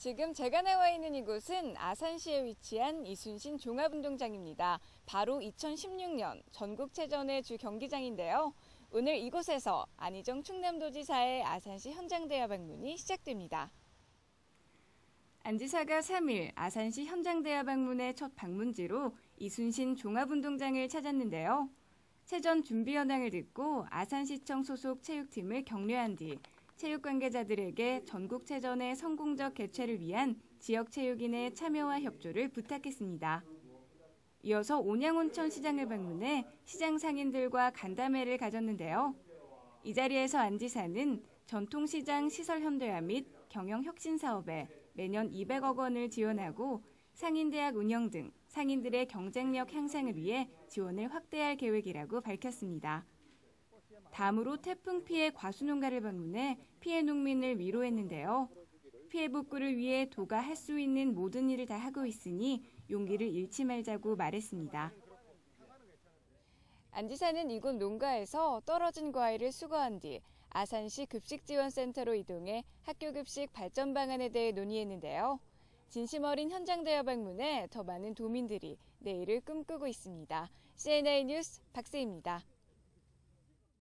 지금 제가 나와 있는 이곳은 아산시에 위치한 이순신 종합운동장입니다. 바로 2016년 전국체전의 주 경기장인데요. 오늘 이곳에서 안희정 충남도지사의 아산시 현장대화 방문이 시작됩니다. 안 지사가 3일 아산시 현장대화 방문의 첫 방문지로 이순신 종합운동장을 찾았는데요. 체전 준비 현황을 듣고 아산시청 소속 체육팀을 격려한 뒤 체육 관계자들에게 전국체전의 성공적 개최를 위한 지역 체육인의 참여와 협조를 부탁했습니다. 이어서 온양온천 시장을 방문해 시장 상인들과 간담회를 가졌는데요. 이 자리에서 안 지사는 전통시장 시설 현대화 및 경영 혁신 사업에 매년 200억 원을 지원하고 상인대학 운영 등 상인들의 경쟁력 향상을 위해 지원을 확대할 계획이라고 밝혔습니다. 다음으로 태풍 피해 과수농가를 방문해 피해 농민을 위로했는데요. 피해 복구를 위해 도가 할 수 있는 모든 일을 다 하고 있으니 용기를 잃지 말자고 말했습니다. 안 지사는 이곳 농가에서 떨어진 과일을 수거한 뒤 아산시 급식지원센터로 이동해 학교 급식 발전 방안에 대해 논의했는데요. 진심 어린 현장 대화 방문에 더 많은 도민들이 내일을 꿈꾸고 있습니다. CNA 뉴스 박세입니다.